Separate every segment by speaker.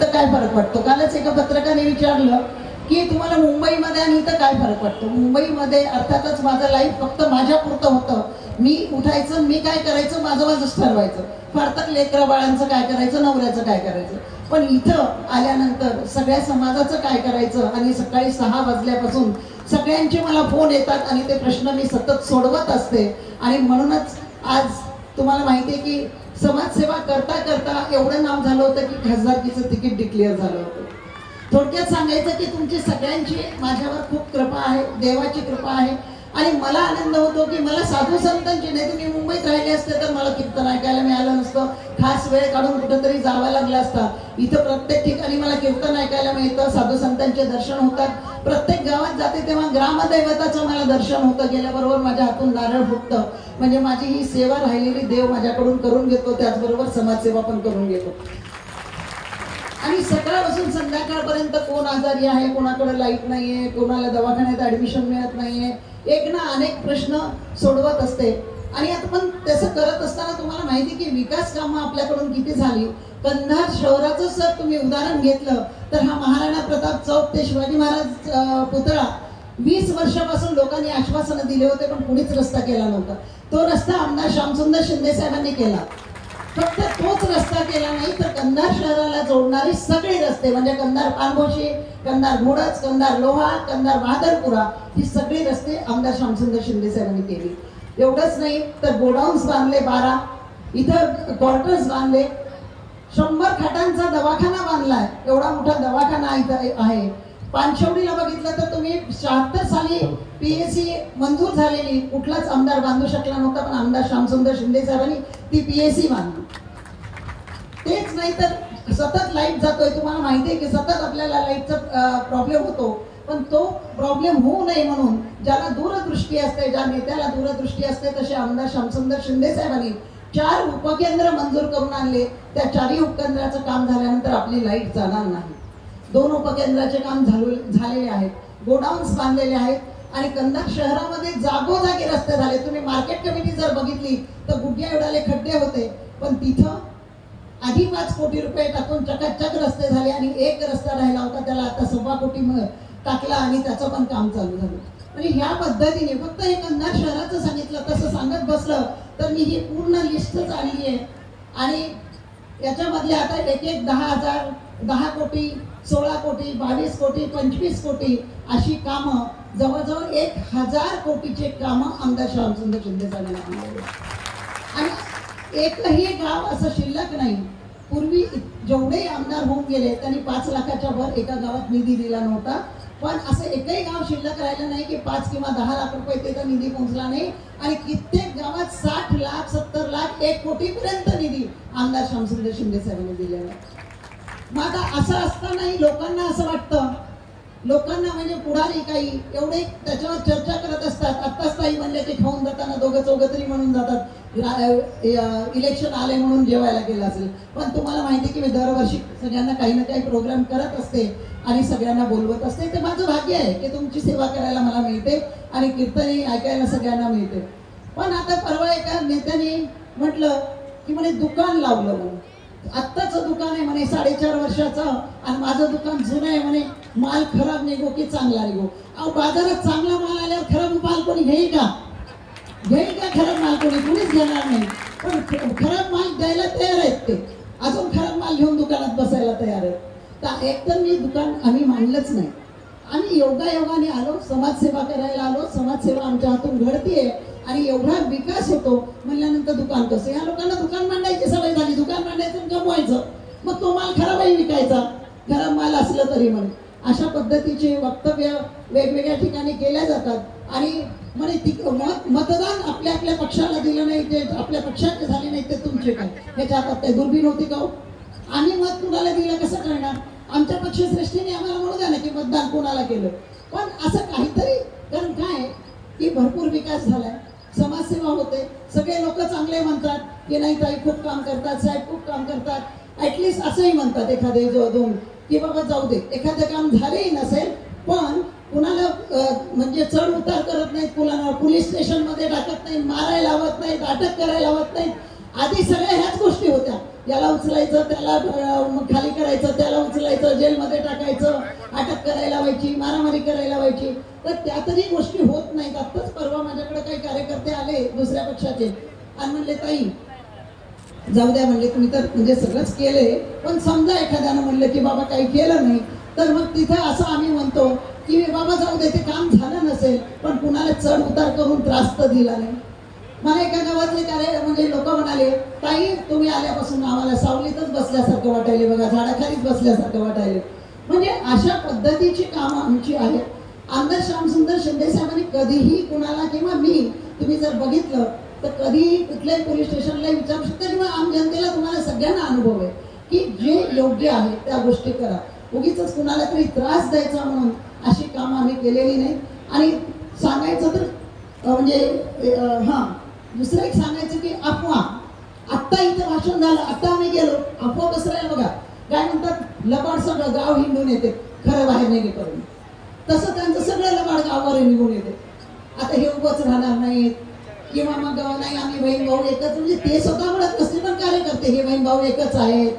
Speaker 1: तर काय फरक पडतो? कालच एका पत्रकाने विचारलं की तुम्हाला मुंबईमध्ये आणि इथं काय फरक पडतो? मुंबईमध्ये अर्थातच माझं लाईफ फक्त माझ्या पुरतं होतं. मी उठायचं मी काय करायचं? माझं माझंच ठरवायचं. फारतक लेकरा बाळांचं काय करायचं? नवऱ्याचं काय करायचं? पण इथं आल्यानंतर सगळ्या समाजाचं काय करायचं? आणि सकाळी सहा वाजल्यापासून सगळ्यांचे मला फोन येतात आणि ते प्रश्न मी सतत सोडवत असते. आणि म्हणूनच आज तुम्हाला माहिती आहे की समाजसेवा करता करता एवढं नाव झालं होतं की खासदारकीचं तिकीट डिक्लेअर झालं होतं. थोडक्यात सांगायचं की तुमची सगळ्यांची माझ्यावर खूप कृपा आहे देवाची कृपा आहे. आणि मला आनंद होतो की मला साधू संतांची नाही तुम्ही मुंबईत राहिले असते तर मला कीर्तन ऐकायला मिळालं नसतं. खास वेळ काढून कुठेतरी जावं लागलं असतं. इथं प्रत्येक ठिकाणी मला कीर्तन ऐकायला मिळतं साधू संतांचे दर्शन होतात. प्रत्येक गावात जाते तेव्हा ग्रामदैवताचं मला दर्शन होतं गेल्याबरोबर माझ्या हातून नारळ फुटतं. म्हणजे माझी ही सेवा राहिलेली देव माझ्याकडून करून घेतो त्याचबरोबर समाजसेवा पण करून घेतो. आणि सकाळपासून संध्याकाळपर्यंत कोण आजारी आहे कोणाकडे लाइट नाहीये कोणाला दवाखान्यात ऍडमिशन मिळत नाहीये एक ना अनेक प्रश्न सोडवत असते. आणि आता पण तसं करत असताना तुम्हाला माहिती की विकास कामं आपल्याकडून किती झाली? कंधार शहराचं जर तुम्ही उदाहरण घेतलं तर हा महाराणा प्रताप चौक ते शिवाजी महाराज पुतळा वीस वर्षापासून लोकांनी आश्वासनं दिले होते पण कुणीच रस्ता केला नव्हता. तो रस्ता आमदार श्यामसुंदर शिंदे साहेबांनी केला. फक्त तोच रस्ता केला नाही तर कंधार शहराला जोडणारे सगळे रस्ते म्हणजे कंधार पानभोशी कंधार मुडच कंधार लोहा कंधार बहादरपुरा ही सगळे रस्ते आमदार श्यामसुंदर शिंदे साहेबांनी केली. एवढंच नाही तर गोडाऊन्स बांधले बारा इथं क्वार्टर्स बांधले. शंभर खाटांचा दवाखाना बांधलाय. एवढा मोठा दवाखाना इथं आहे. पानशेवडीला बघितलं तर तुम्ही शहात्तर साली पीएससी मंजूर झालेली कुठलाच आमदार बांधू शकला नव्हता पण आमदार श्यामसुंदर शिंदे साहेबांनी ती पीएससी बांधली. तेच नाही तर सतत लाइट जातोय तुम्हाला माहिती आहे की सतत आपल्याला लाईटचा प्रॉब्लेम होतो. पण तो प्रॉब्लेम होऊ नये म्हणून ज्याला दूरदृष्टी असते ज्या नेत्याला दूरदृष्टी असते तसे आमदार श्यामसुंदर शिंदे साहेबांनी चार उपकेंद्र मंजूर करून आणले. त्या चारही उपकेंद्राचं काम झाल्यानंतर आपली लाइट जाणार नाही. दोन उपकेंद्राचे काम झालो झालेले आहेत. गोडाऊन्स बांधलेले आहेत आणि कंधार शहरामध्ये जागोजागी रस्ते झाले. तुम्ही मार्केट कमिटी जर बघितली तर गुडघ्या एवढाले खड्डे होते. पण तिथं आधी पाच कोटी रुपये टाकून चकाचक रस्ते झाले आणि एक रस्ता राहिला होता त्याला आता सव्वा कोटी टाकला आणि त्याचं पण काम चालू झालं. म्हणजे ह्या पद्धतीने फक्त हे कंधार शहराचं सांगितलं तसं सांगत बसलं तर मी ही पूर्ण लिस्टच आली आहे. आणि याच्यामधले आता एक एक दहा हजार दहा कोटी सोळा कोटी बावीस कोटी पंचवीस कोटी अशी कामं जवळजवळ एक हजार कोटीचे कामं आमदार श्यामसुंदर शिंदे साहेबांनी आणि एकही गाव असं शिल्लक नाही. पूर्वी जेवढे आमदार होऊन गेले त्यांनी पाच लाखाच्या वर एका गावात निधी दिला नव्हता. पण असं एकही गाव शिल्लक राहिलं नाही की पाच किंवा दहा लाख रुपये तिथं निधी पोहोचला नाही. आणि कित्येक गावात साठ लाख सत्तर लाख एक कोटीपर्यंत निधी आमदार श्यामसुंदर शिंदे साहेबांनी दिलेला मग असं असतानाही लोकांना असं वाटतं. लोकांना म्हणजे पुढारी काही एवढे त्याच्यावर चर्चा करत असतात. आत्ताच ताई म्हणले की खाऊन जाताना दोघं चौघं तरी म्हणून जातात. इलेक्शन आले म्हणून जेवायला गेलं असेल. पण तुम्हाला माहिती की मी दरवर्षी सगळ्यांना काही ना काही प्रोग्राम करत असते आणि सगळ्यांना बोलवत असते. ते माझं भाग्य आहे की तुमची सेवा करायला मला मिळते आणि कीर्तनही ऐकायला सगळ्यांना मिळते. पण आता परवा एका नेत्याने म्हटलं की म्हणे दुकान लावलं म्हणून. आत्ताच दुकान आहे म्हणे साडेचार वर्षाचं. आणि माझं दुकान जुनं आहे म्हणे माल खराब निघो की चांगला निघो? अहो बाजारात चांगला माल आल्यावर खराब माल कोणी घेईल का? घेईल का खराब माल कोणी? कोणीच घेणार नाही. पण खराब माल द्यायला तयार आहेत ते. अजून खराब माल घेऊन दुकानात बसायला तयार आहेत. तर एकतर मी दुकान आम्ही मांडलंच नाही. आम्ही योगायोगाने आलो समाजसेवा करायला आलो. समाजसेवा आमच्या हातून घडतीये. आणि एवढा विकास होतो. म्हणल्यानंतर दुकान कसं? या लोकांना दुकान मांडायची सवय झाली दुकान मांडायचं आणि कमवायचं मग तो माल खराबही विकायचा असलं तरी म्हणे. अशा पद्धतीचे वक्तव्य वेगवेगळ्या ठिकाणी केल्या जातात. आणि म्हणे ती मत मतदान आपल्या आपल्या पक्षाला दिलं नाही ते आपल्या पक्षाचे झाले नाही ते तुमचे काय? ह्याच्या हातात ते दुर्बीण होती का हो? आणि आम्ही मत कुणाला दिलं? कसं करणार? आमच्या पक्षश्रेष्ठीने आम्हाला म्हणू द्या ना की मतदान कोणाला केलं. पण असं काहीतरी कारण काय? की भरपूर विकास झालाय. समाजसेवा होते. सगळे लोक चांगले म्हणतात. की नाही ताई खूप काम करतात साहेब खूप काम करतात. ॲटलिस्ट असंही म्हणतात एखादे जो दोन की बाबा जाऊ दे एखादं काम झालेही नसेल पण कुणाला म्हणजे चढ उतार करत नाहीत कुणाला पोलीस स्टेशनमध्ये टाकत नाही मारायला लावत नाहीत अटक करायला लावत नाहीत. आधी सगळ्या ह्याच गोष्टी होत्या. याला उचलायचं त्याला मग खाली करायचं त्याला उचलायचं जेलमध्ये टाकायचं अटक करायला व्हायची मारामारी करायला व्हायची तर त्या तरी गोष्टी होत नाहीत. आत्ताच परवा माझ्याकडे काही कार्यकर्ते आले दुसऱ्या पक्षाचे. आणि म्हणले ताई जाऊ द्या म्हणले तुम्ही तर म्हणजे सगळंच केले पण समजा एखाद्यानं म्हणलं की बाबा काही केलं नाही तर मग तिथं असं आम्ही म्हणतो की बाबा जाऊ दे ते काम झालं नसेल पण कुणाला चढ उतार करून त्रास तर दिला नाही. मला एका गावातले कार्य म्हणजे लोक म्हणाले ताई तुम्ही आल्यापासून आम्हाला सावलीतच बसल्यासारखं वाटायले बघा झाडाखालीच बसल्यासारखं वाटायले. म्हणजे अशा पद्धतीची कामं आमची आहेत. आमदार श्यामसुंदर शिंदे साहेबांनी कधीही कुणाला किंवा मी तुम्ही जर बघितलं तर कधी कुठल्याही पोलीस स्टेशनला विचारू शकता किंवा आम जनतेला तुम्हाला सगळ्यांना अनुभव आहे की जे योग्य आहे त्या गोष्टी करा. उगीच कुणाला तरी त्रास द्यायचा म्हणून अशी कामं आम्ही केलेली नाही. आणि सांगायचं तर म्हणजे हां दुसरं एक सांगायचं की अफवा. आत्ता इथं भाषण झालं आता आम्ही गेलो अफवा पसरायला बघा. काय म्हणतात लबाड सगळं गाव हिंडून येते खरं बाहेर करून तसं त्यांचं सगळं लबाड गावावर निघून येते. आता हे उभंच राहणार नाहीत. किंवा मग नाही आम्ही बहीण भाऊ एकच. म्हणजे ते स्वतः म्हणत नसते पण कार्यकर्ते हे बहीण भाऊ एकच आहेत.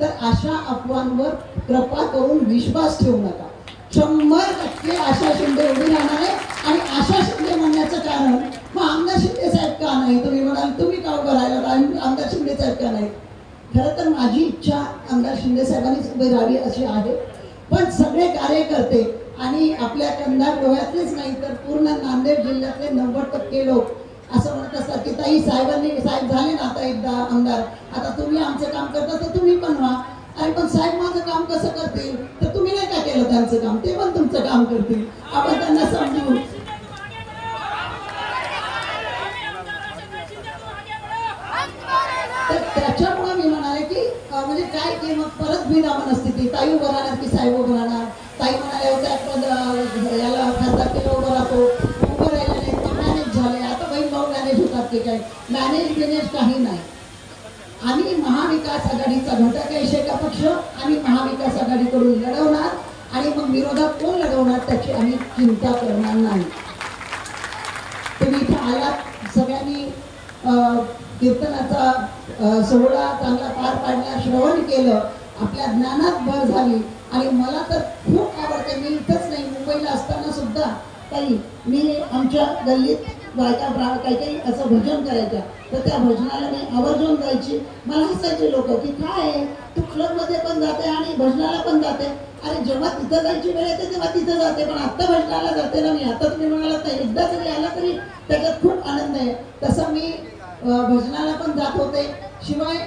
Speaker 1: तर अशा अफवांवर कृपा करून विश्वास ठेवू नका. शंभर टक्के आशा शिंदे उभी राहणार आहे. आणि आशा शिंदे म्हणण्याचं कारण मग आमदार शिंदे साहेब का नाही? तुम्ही म्हणाल तुम्ही का उभं राहिला? आमदार शिंदे साहेब का नाही? खरं तर माझी इच्छा आमदार शिंदे साहेबांनीच उभी राहावी अशी आहे. पण सगळे कार्यकर्ते आणि आपल्या कंधार गोव्यातलेच नाही तर पूर्ण नांदेड जिल्ह्यातले नव्वद टक्के लोक असं म्हणत असतात की ताई साहेबांनी साहेब झाले ना आता एकदा आमदार. आता तुम्ही आमचं काम करता तर तुम्ही पण व्हा. आणि पण साहेब माझं काम कसं करतील? तर तुम्ही नाही का केलं त्यांचं काम? ते पण तुमचं काम करतील. आपण त्यांना समजू. तर त्याच्यामुळे मी म्हणाले की म्हणजे काय की मग परत असते ती ताई उभं राहणार की साहेब उभं राहणार? काय मॅनेज काही नाही. आम्ही महाविकास आघाडीचा घटक आहे शेका पक्ष आम्ही महाविकास आघाडीकडून लढवणार आणि मग विरोधात कोण लढवणार त्याची आम्ही चिंता करणार नाही. तुम्ही इथे आलात. सगळ्यांनी अं, कीर्तनाचा सोहळा चांगला पार पाडला श्रवण केलं. आपल्या ज्ञानात भर झाली. आणि मला तर खूप आवडते. मी इथंच नाही. मुंबईला असताना सुद्धा काही मी आमच्या गल्लीत बायका काही काही असं भजन करायच्या. तर त्या भजनाला मी आवर्जून जायची मला हसायचे लोक की काय आहे? तू क्लबमध्ये पण जाते आणि भजनाला पण जाते. अरे जेव्हा तिथं जायची वेळ येते तेव्हा तिथं जाते. पण आत्ता भजनाला जाते ना मी. आता तुम्ही म्हणाला तर एकदा जरी आला तरी त्याच्यात खूप आनंद आहे. तसं मी भजनाला पण जात होते. शिवाय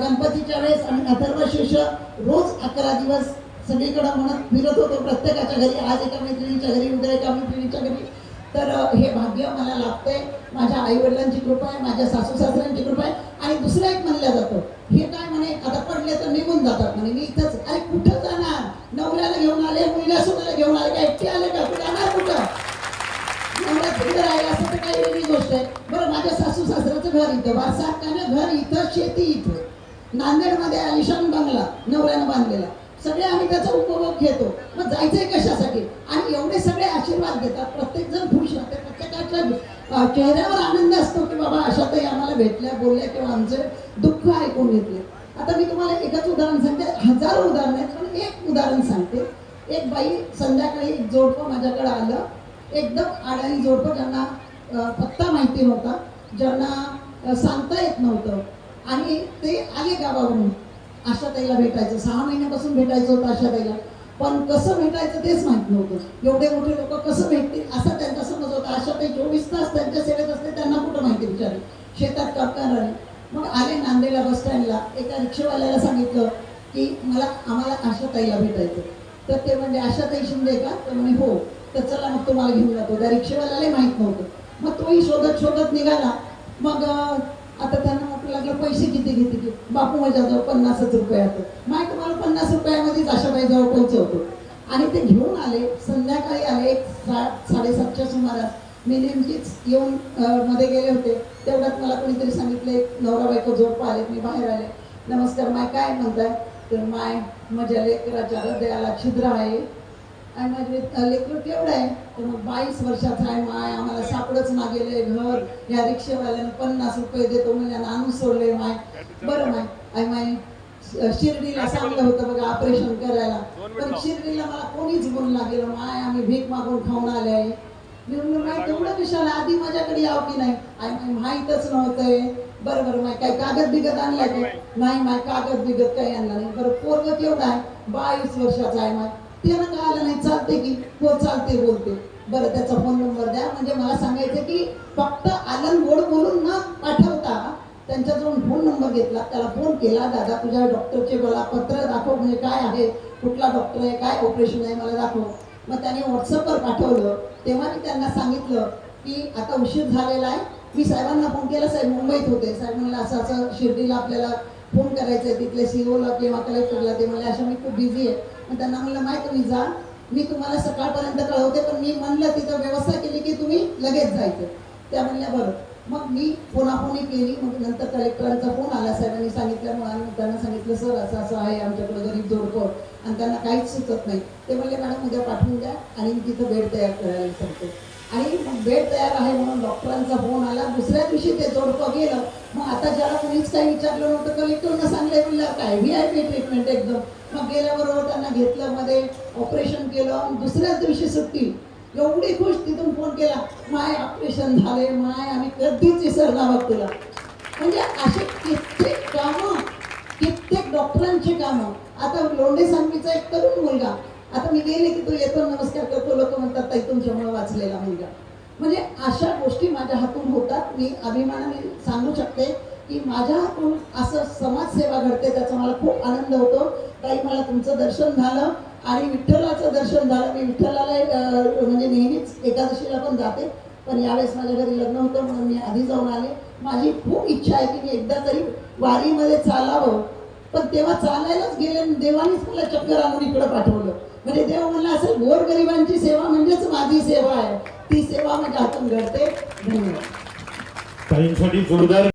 Speaker 1: गणपतीच्या वेळेस आणि अथर्व शिष्य रोज अकरा दिवस सगळीकडं म्हणत फिरत होतो. प्रत्येकाच्या घरी आज एका मैत्रिणीच्या घरी उद्या एका मैत्रिणीच्या घरी. तर हे भाग्य मला लाभतंय माझ्या आई वडिलांची कृपा आहे माझ्या सासू सासऱ्यांची कृपा आहे. आणि दुसरं एक म्हणलं जातं. हे काय म्हणे आता पडले तर निघून जातात म्हणे. मी इथंच अरे कुठं जाणार? नवऱ्याला घेऊन आले मुलीला सोडायला घेऊन आले का? एकटे आले का? कुठे जाणार कुठं? तिकडे राहिला असं तर काही वेगळी गोष्ट आहे. बरं माझ्या सासू सासऱ्याचं घर इथं वारसा हक्काने घर इथं शेती इथं. नांदेडमध्ये आलिशान बंगला नवऱ्यानं बांधलेला. सगळे आम्ही त्याचा उपभोग घेतो. मग जायचंय कशासाठी? आणि एवढे सगळे आशीर्वाद घेतात. प्रत्येक जण खुश राहते प्रत्येकाच्या चेहऱ्यावर आनंद असतो की बाबा अशातही आम्हाला भेटल्या बोलल्या किंवा आमचे दुःख ऐकून घेतले. आता मी तुम्हाला एकच उदाहरण सांगते. हजारो उदाहरण आहेत पण एक उदाहरण सांगते. एक बाई संध्याकाळी एक जोडपं माझ्याकडे आलं. एकदम आडाणी जोडपं ज्यांना पत्ता माहिती नव्हता ज्यांना सांगता येत नव्हतं. आणि ते आले गावावरून. आशाताईला भेटायचं सहा महिन्यापासून भेटायचं होतं आशाताईला. पण कसं भेटायचं तेच माहीत नव्हतं. एवढे मोठे लोक कसं भेटतील असा त्यांचा समज होता. आशाताई चोवीस तास त्यांच्या सेवेत असते त्यांना कुठं माहिती विचारली? शेतात करताना करणारे मग आले नांदेडला बस स्टँडला. एका रिक्षावाल्याला सांगितलं की मला आम्हाला आशाताईला भेटायचं. तर ते म्हणजे आशाताई शिंदे का? तर म्हणे हो. तर चला मग तुम्हाला घेऊन जातो. त्या रिक्षेवाल्यालाही माहीत नव्हतं. मग तोही शोधत शोधत निघाला. मग आता त्यांना लागलं पैसे किती घेते की? बापू माझ्याजवळ पन्नासच रुपयात माय तुम्हाला पन्नास रुपयामध्येच आशाबाईजवळ पोहोचवतो आणि ते घेऊन आले. संध्याकाळी आले. एक सा साडेसातच्या सुमारास मी नेमकीच येऊन मध्ये गेले होते. तेवढ्यात मला कोणीतरी सांगितले नवरा बायको झोप आले. मी बाहेर आले. नमस्कार माय काय म्हणताय? तर माय माझ्या लेकराच्या हृदयाला छिद्र आहे. आणि माझे लेकर केवढं आहे? तर मग बावीस वर्षाचा आहे माय आम्हाला सापडच ना गेले घर. या रिक्षेवाल्यानं पन्नास रुपये देतो म्हणजे आणून सोडले माय. बरं माय. आणि माय शिर्डीला सांगलं होतं बघा ऑपरेशन करायला. पण शिर्डीला मला कोणीच बोलला गेलं माय? आम्ही भीक मागून खाऊन आले आहे मी माय तेवढं कशाला? आधी माझ्याकडे याव की नाही? आई माय माहीतच नव्हतंय बरं बरं माय काय कागद बिगत आणला काय नाही माय कागद बिगत काही आणला नाही. बरं पोरग केवढा आहे? बावीस वर्षाचा आहे माय. त्यानं का आलं नाही चालते की हो चालते बोलते बरं त्याचा फोन नंबर द्या. म्हणजे मला सांगायचं की फक्त आलन गोड बोलून न पाठवता. त्यांच्याजवळ फोन नंबर घेतला. त्याला फोन केला दादा तुझ्या डॉक्टरचे मला पत्र दाखव. म्हणजे काय आहे? कुठला डॉक्टर आहे? काय ऑपरेशन आहे? मला दाखव. मग त्याने व्हॉट्सअपवर पाठवलं. तेव्हा मी त्यांना सांगितलं की आता उशीर झालेला आहे. मी साहेबांना फोन केला. साहेब मुंबईत होते. साहेब म्हणलं असं असं शिर्डीला आपल्याला फोन करायचं तिथले सीओला किंवा कलेक्टरला ते म्हणले अशा मी खूप बिझी आहे. मग त्यांना म्हणलं माहीत तुम्ही जा मी तुम्हाला सकाळपर्यंत कळवते पण मी म्हणलं तिथं व्यवस्था केली की तुम्ही लगेच जायचं. त्या म्हणल्या बरं. मग मी फोनाफोनी केली मग नंतर कलेक्टरांचा फोन आला साहेबांनी सांगितल्यामुळे आणि त्यांना सांगितलं सर असं असं आहे आमच्याकडे गरीब जोडपं आणि त्यांना काहीच सुचत नाही. ते म्हणले मॅडम उद्या पाठवून द्या आणि मी तिथं बेड तयार करायला सांगतो. आणि मग बेड तयार आहे म्हणून डॉक्टरांचा फोन आला. दुसऱ्या दिवशी ते जोडपं गेलं. मग आता ज्याला कोणीच काही विचारलं नव्हतं कलेक्टरनं सांगले म्हणलं काय व्ही आय पी ट्रीटमेंट एकदम. मग गेल्याबरोबर त्यांना घेतलं मध्ये ऑपरेशन केलं. आणि दुसऱ्याच दिवशी सुट्टी. एवढी खुश तिथून फोन केला माय ऑपरेशन झाले माय आम्ही कधीच विसरणार बघ तुला. म्हणजे असे कित्येक कामं कित्येक डॉक्टरांची कामं. आता लोंढे सांगवीचा एक तरुण मुलगा. आता मी गेले की तो येतो नमस्कार करतो लोक म्हणतात ताई तुमच्यामुळे वाचलेला मुलगा. म्हणजे अशा गोष्टी माझ्या हातून होतात. मी अभिमानाने सांगू शकते की माझ्या हातून असं समाजसेवा घडते त्याचा मला खूप आनंद होतो. ताई मला तुमचं दर्शन झालं आणि विठ्ठलाचं दर्शन झालं. मी विठ्ठलाला म्हणजे नेहमीच एकादशीला पण जाते. पण यावेळेस माझ्या घरी लग्न होतं म्हणून मी आधी जाऊन आले. माझी खूप इच्छा आहे की मी एकदा तरी वारीमध्ये चालावं पण तेव्हा चालायलाच गेले देवानेच मला चक्कर आणून इकडं पाठवलं. म्हणजे देव म्हणला असेल गोरगरिबांची सेवा म्हणजेच माझी सेवा आहे. ती सेवा माझ्या हातून घडते. धन्यवाद.
Speaker 2: जोरदार